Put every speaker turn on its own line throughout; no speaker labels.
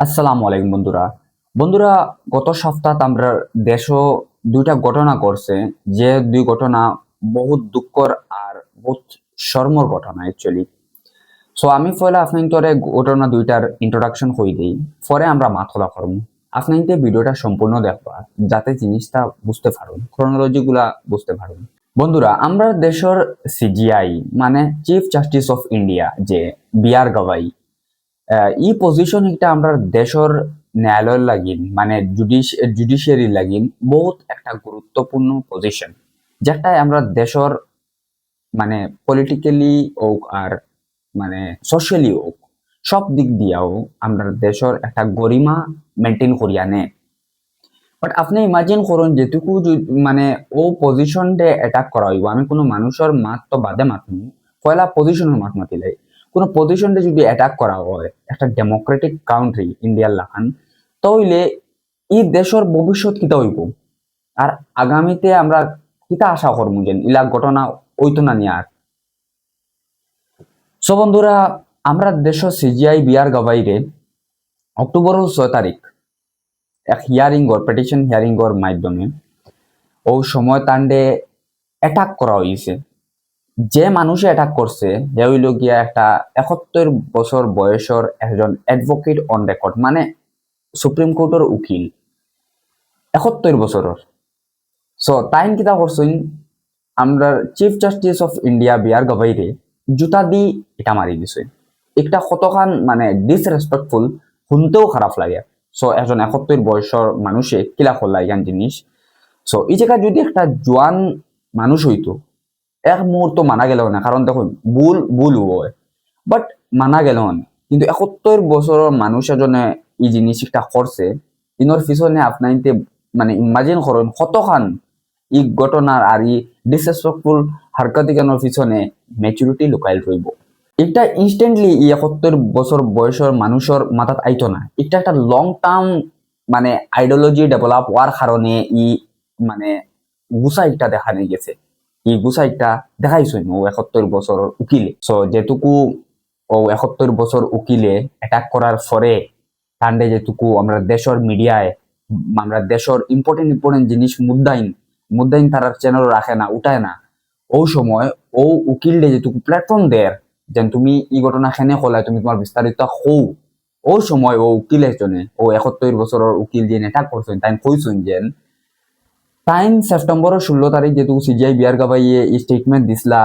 আসসালামু আলাইকুম বন্ধুরা। বন্ধুরা গত সপ্তাহে আমরা দেশও দুইটা ঘটনা করছে যে দুই ঘটনা বহুত দুঃখর আর বহুত শর্মর ঘটনা অ্যাকচুয়ালি সো আমি পয়লা আপনার ঘটনা দুইটার ইন্ট্রোডাকশন হয়ে দিই। পরে আমরা মাথলা করব। আপনাইতে ভিডিওটা সম্পূর্ণ দেখবা যাতে জিনিসটা বুঝতে পারুন ক্রোনোলজি গুলা বুঝতে পারুন বন্ধুরা আমরা দেশের সিজিআই মানে চিফ জাস্টিস অফ ইন্ডিয়া যে বিআর আহ, ই পজিশন একটা আমরা দেশের ন্যায়ালয়ের লাগিন মানে জুডিশ জুডিশিয়ারি লাগিন বহুত একটা গুরুত্বপূর্ণ পজিশন যেটা আমরা দেশের মানে পলিটিক্যালি হোক আর মানে সোশ্যালি হোক, সব দিক দিয়াও আমরা দেশের একটা গরিমা মেনটেন করিয়া নে। বাট আপনি ইমাজিন করুন যেটুকু মানে ও পজিশনটে অ্যাটাক করা হইব। আমি কোনো মানুষের মাত তো বাদে মাতমু, পয়লা পজিশনের মাত মাতিলাই কোনো পজিশনটে যদি অ্যাটাক করা হয়, একটা ডেমোক্রেটিক কান্ট্রি ইন্ডিয়ার লাখান তাহলে এই দেশের ভবিষ্যৎ কিতা হইব? আর আগামীতে আমরা কিতা আশা করব যেন? ইলা ঘটনা ওইতো না নিয়ে আর? সো বন্ধুরা, আমরা দেশ সিজিআই বিআর গবাইরে অক্টোবরের ছয় তারিখ এক হিয়ারিং ওর পেটিশন হিয়ারিং ওর মাধ্যমে ও সময় তান্ডে অ্যাটাক করা হয়েছে যে মানুষে অ্যাটাক করছে সে হইল গিয়া একটা একাত্তর বছর বয়সের একজন অ্যাডভোকেট অন রেকর্ড মানে সুপ্রিম কোর্টের উকিল। একাত্তর বছরের সো তাইন কিতা করছেন আমরা chief justice of India B R গভাইরে জুতা দি এটা মারি দিছে। একটা কতখান মানে ডিসরেসপেক্টফুল শুনতেও খারাপ লাগে। সো একজন একাত্তর বয়সের মানুষে কিলা করলা ইয়ান জিনিস সো এই জায়গায় যদি একটা জোয়ান মানুষ হইতো এক মুহূর্ত মানা গেল না কারণ দেখুন, ভুল ভুল হয়। বাট মানা গেল না। কিন্তু একাত্তর বছরের মানুষ এজনে এই জিনিসটা করছে ইনোর পিছনে আপনাইতে মানে ইমাজিন করুন কতখান ই ঘটনার আর ই ডিসরেসপেক্টফুল হারকাতিকানোর পিছনে ম্যাচুরিটি লুকাইল রইব এটা ইনস্ট্যান্টলি ই একাত্তর বছর বয়সের মানুষের মাথাত আইতো না এটা একটা লং টার্ম মানে আইডিওলজি ডেভেলপ হওয়ার কারণে ই মানে গুসাইটা দেখা নিয়ে গেছে। এই গুসাইটা দেখাইছেন ও একাত্তর বছর উকিলে। সো যেটুকু ও একাত্তর বছর উকিলে অ্যাটাক করার পরে তান্ডে যেটুকু আমরা দেশের মিডিয়ায়, আমরা দেশের ইম্পর্টেন্ট ইম্পর্টেন্ট জিনিস মুদ্দাইন মুদ্দাইন তারা চ্যানেল রাখে না, উঠায় না। ও সময় ও উকিল যেটুকু প্ল্যাটফর্ম দেয় যেন তুমি এই ঘটনা খেনে কলাই, তুমি তোমার বিস্তারিত হও ও সময় ও উকিল এজনে ও একাত্তর বছরের উকিল যে অ্যাটাক করছেন তাই কইছেন যেন টাইম সেপ্টেম্বরের ষোলো তারিখ যেহেতু সিজিআই বিয়ার গাবাইয়ে স্টেটমেন্ট দিছিলা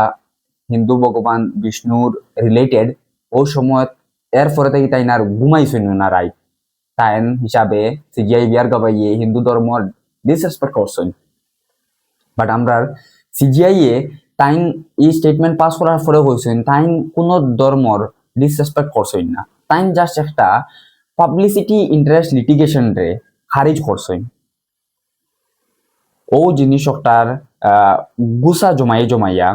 হিন্দু ভগবান বিষ্ণুর রিলেটেড ও সময় এর থেকে তাই আর ঘুমাইছেন না রাইট টাইম হিসাবে সিজিআই বিয়ার গাবাইয়ে হিন্দু ধর্মর ডিসরেসপেক্ট করছেন বাট আমরা সিজিআই এ টাইম এই স্টেটমেন্ট পাস করার পরে হয়েছেন টাইম কোনো ধর্মর ডিসরেসপেক্ট করছেন না টাইম জাস্ট একটা পাবলিসিটি ইন্টারেস্ট লিটিগেশন রে খারিজ করছেন ও জিনিসটার গুছা জমাই জমাইয়া,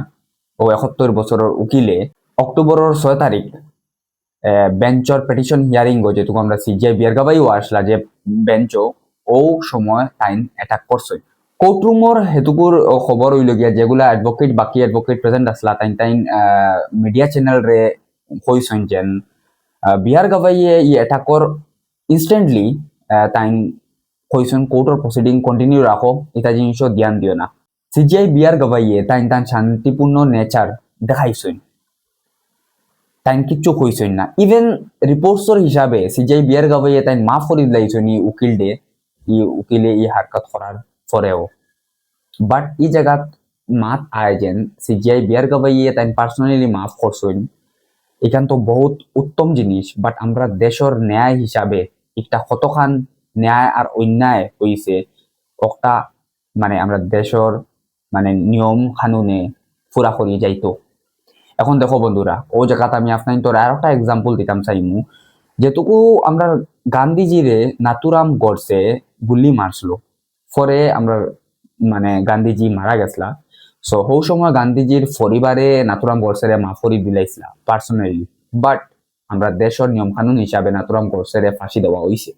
ও একাত্তর বছরের উকিলে অক্টোবরের ছয় তারিখ বেঞ্চর পেটিশন হিয়ারিং যেহেতু আমরা সিজিআই বিয়ার গাবাইও আসলা যে বেঞ্চ ও সময় টাইম অ্যাটাক করছে কোর্টরুমর হেতুকুর খবর হইল যেগুলা অ্যাডভোকেট বাকি অ্যাডভোকেট প্রেজেন্ট আসলা তাইন তাইন মিডিয়া চ্যানেল রে কইছেন যেন বিহার গাবাইয়ে ই অ্যাটাকর ইনস্ট্যান্টলি তাইন কইছেন কোর্টর প্রসিডিং কন্টিনিউ রাখো এটা জিনিসও ধ্যান দিও না সিজিআই বিয়ার গবাইয়ে তাইন তান শান্তিপূর্ণ নেচার দেখাইছেন তাইন কিচ্ছু কইছেন না ইভেন রিপোর্টসর হিসাবে সিজিআই বিয়ার গবাইয়ে তাইন মাফ করে দিলাইছেন ই উকিল দে ই উকিলে ই হারকত করার পরেও বাট ই জায়গাত মাত আয়োজন সিজিআই বিয়ার গবাইয়ে তাইন পার্সোনালি মাফ করছেন এখান তো বহুত উত্তম জিনিস বাট আমরা দেশের ন্যায় হিসাবে একটা কতখান ন্যায় আর অন্যায় হইছে। একটা মানে আমরা দেশের মানে নিয়ম কানুনে পুরা করি যাইতো। এখন দেখো বন্ধুরা, ও জায়গাতে আমি আপনার তোর আর একটা এক্সাম্পল দিতাম চাইমু। যেটুকু আমরা গান্ধীজিরে নাতুরাম গডসে গুলি মারছিল। পরে আমরা মানে গান্ধীজি মারা গেছলা। সো হৌ সময় গান্ধীজির পরিবারে নাতুরাম গডসেরে মাফরি দিলাইছিলা পার্সোনালি বাট আমরা দেশের নিয়ম কানুন হিসাবে নাতুরাম গডসেরে ফাঁসি দেওয়া হয়েছে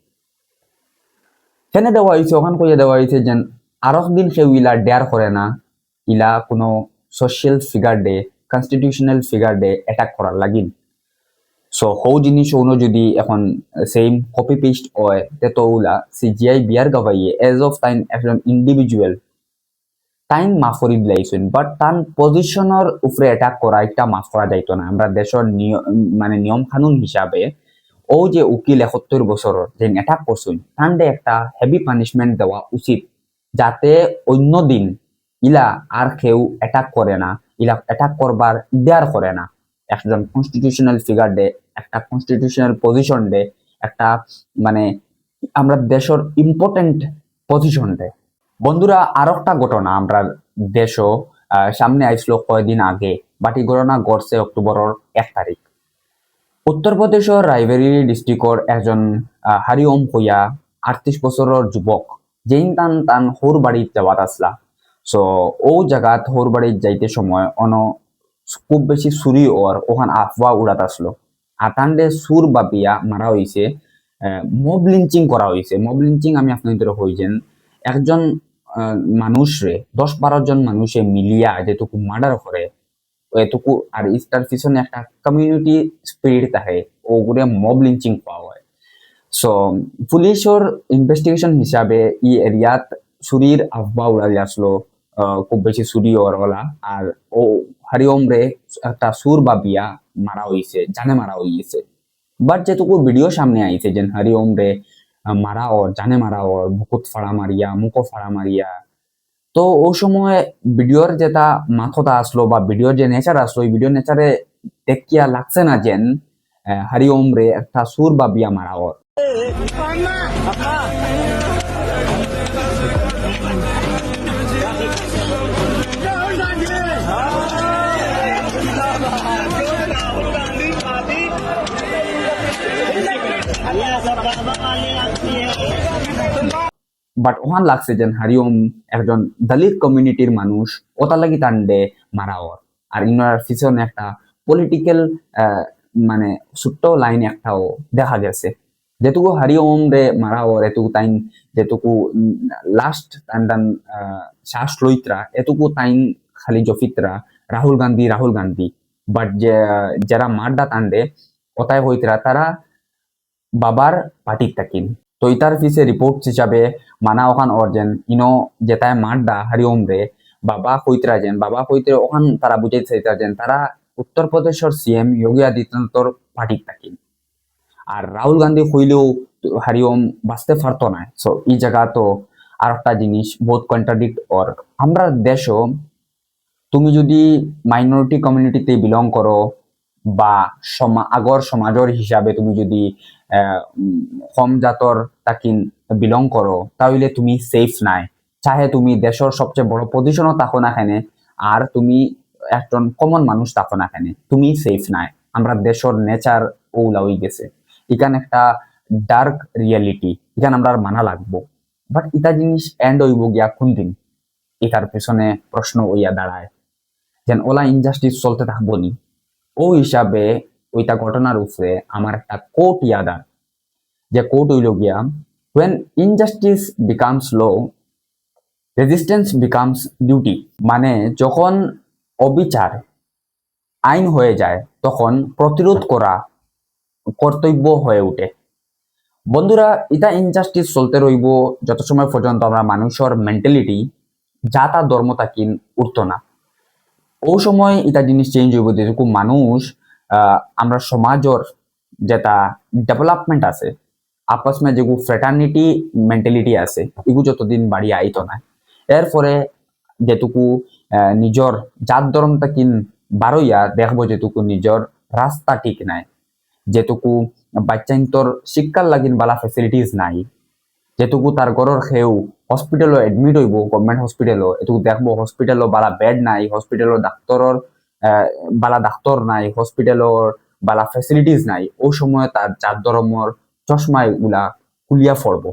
কেনে দেওয়া হয়েছে ওখান কইয়া দেওয়া হয়েছে যেন আরও দিন কেউ ইলা ডেয়ার করে না, ইলা কোনো সোশ্যাল ফিগার ডে কনস্টিটিউশনাল ফিগার ডে অ্যাটাক করার লাগিন সো হৌ জিনিস অন্য যদি এখন সেম কপি পেস্ট হয়, তে তো ওলা সিজিআই বিয়ার গাবাইয়ে এজ অফ টাইম একজন ইন্ডিভিজুয়াল টাইম মাফ করে দিলাইছেন বাট তার পজিশনের উপরে অ্যাটাক করা একটা মাফ করা যাইতো না। আমরা দেশের নিয়ম মানে নিয়ম কানুন হিসাবে ও যে উকিল এসত্তর বছর যে অ্যাটাক করছেন তান্ডে একটা হেভি পানিশমেন্ট দেওয়া উচিত, যাতে অন্য দিন ইলা আর কেউ অ্যাটাক করে না, ইলা অ্যাটাক করবার দেয়ার করে না। একজন কনস্টিটিউশনাল ফিগার দে, একটা কনস্টিটিউশনাল পজিশন দে, একটা মানে আমরা দেশের ইম্পর্টেন্ট পজিশন দে। বন্ধুরা আর একটা ঘটনা আমরা দেশও সামনে আইসলো কয়দিন আগে বাট ঘটনা ঘটছে অক্টোবরের এক তারিখ উত্তরপ্রদেশের রায়বেরি ডিস্ট্রিক্টর একজন আহ, হারিওম হইয়া আটত্রিশ বছরের যুবক যেইন তান তান হোর বাড়িত যাওয়াত আসলা সো ও জায়গাত হোর বাড়িত যাইতে সময় অন খুব বেশি সুরি ওর ওখান আফওয়া উড়াত আসলো আর তান্ডে সুর বাপিয়া মারা হইছে মব লিঞ্চিং করা হয়েছে মব লিঞ্চিং আমি আপনাদের হইছেন একজন মানুষরে দশ বারো জন মানুষে মিলিয়া যেটুকু মার্ডার করে এটুকু আর ইস্টার পিছনে একটা কমিউনিটি স্পিরিট থাকে, ওগুলো মব লিঞ্চিং পাওয়া হয়। সো পুলিশের ইনভেস্টিগেশন হিসাবে ই এরিয়াত চুরির আহ্বা উড়ালি আসলো খুব বেশি চুরি ওর ওলা আর ও হরিওম রে একটা সুর বা বিয়া মারা হইছে, জানে মারা হইছে। বাট যেটুকু ভিডিও সামনে আইছে যে হরিওম রে মারা ওর, জানে মারা ওর বুকুত ফাড়া মারিয়া, মুখো ফাড়া মারিয়া তো ও সময় ভিডিওর যেটা মাথতা আসলো বা ভিডিওর যে নেচার আসলো ওই ভিডিও নেচারে দেখিয়া লাগছে না যেন আহ, হরিওম রে একটা সুর বা বিয়া মারা ওর বাট ওহান লাগছে যেন হারিওম একজন দলিত কমিউনিটির মানুষ ওটা লাগি তান্ডে মারা ওর। আর ইনার পিছনে একটা পলিটিক্যাল মানে ছোট্ট লাইন একটাও দেখা গেছে। যেটুকু হারিওম রে মারা ওর এটুকু তাইন যেটুকু লাস্ট আহ, শ্বাস লইত্রা এটুকু তাইন খালি জফিত্রা রাহুল গান্ধী রাহুল গান্ধী। বাট যে যারা মারডা তান্ডে ওটাই হইতরা তারা বাবার পার্টির থাকিন তো ইতার পিছে রিপোর্ট হিসাবে মানা ওখান অর্জেন ইনো যেটায় মাড্ডা হারিওম রে বাবা কইতরা যেন, বাবা কইতে ওখান তারা বুঝাইতে চাইতা যেন তারা উত্তরপ্রদেশের সিএম যোগী আদিত্যনাথর পার্টির থাকিন আর রাহুল গান্ধী কইলেও হারিওম বাঁচতে পারতো না সো এই জায়গা তো আর একটা জিনিস বহুত কন্ট্রাডিক্ট অর আমরা দেশও তুমি যদি মাইনরিটি কমিউনিটিতে বিলং করো বা সমা আগর সমাজৰ হিসাবে তুমি যদি কম জাতর তাকিন বিলং করো তাহলে তুমি সেফ নাই। চাহে তুমি দেশের সবচেয়ে বড় পজিশনও থাকো না এখানে আর তুমি একজন কমন মানুষ থাকো না এখানে তুমি সেফ নাই। আমরা দেশের নেচার ওলা হয়ে গেছে। এখানে একটা ডার্ক রিয়েলিটি এখানে আমরা আর মানা লাগবো। বাট ইটা জিনিস এন্ড হইব গিয়া কোন দিন? এটার পেছনে প্রশ্ন হইয়া দাঁড়ায়। যেন ওলা ইনজাস্টিস চলতে থাকব নি? ও হিসাবে ওইটা ঘটনার উপরে আমার একটা কোট ইয়াদ আর যে কোট হইল গিয়া, when injustice becomes law resistance becomes duty মানে যখন অবিচার আইন হয়ে যায়, তখন প্রতিরোধ করা কর্তব্য হয়ে ওঠে। বন্ধুরা, এটা ইনজাস্টিস চলতে রইব যত সময় পর্যন্ত আমরা মানুষের মেন্টালিটি যা তা ধর্ম তাকিন উঠতো না। ও সময় এটা জিনিস চেঞ্জ হইব যেটুকু মানুষ আমরা সমাজের যেটা ডেভেলপমেন্ট আছে, আপস মে যেগু ফ্রেটার্নিটি মেন্টালিটি আছে, এগু যতদিন বাড়ি আইতো না। এর ফলে যেটুকু নিজর জাত ধর্মটা কিন বারইয়া দেখব যেটুকু নিজর রাস্তা ঠিক নাই, যেটুকু বাচ্চাইন তোর শিক্ষার লাগিন বালা ফেসিলিটিস নাই, যেটুকু তার ঘরের সেও হসপিটালও এডমিট হইব গভর্নমেন্ট হসপিটালও এটুকু দেখব হসপিটালও বালা বেড নাই হসপিটালও ডাক্তরর বালা ডাক্তর নাই হসপিটালর বালা ফেসিলিটিস নাই ও সময় তার যার ধর্মর চশমা এগুলা কুলিয়া পড়ব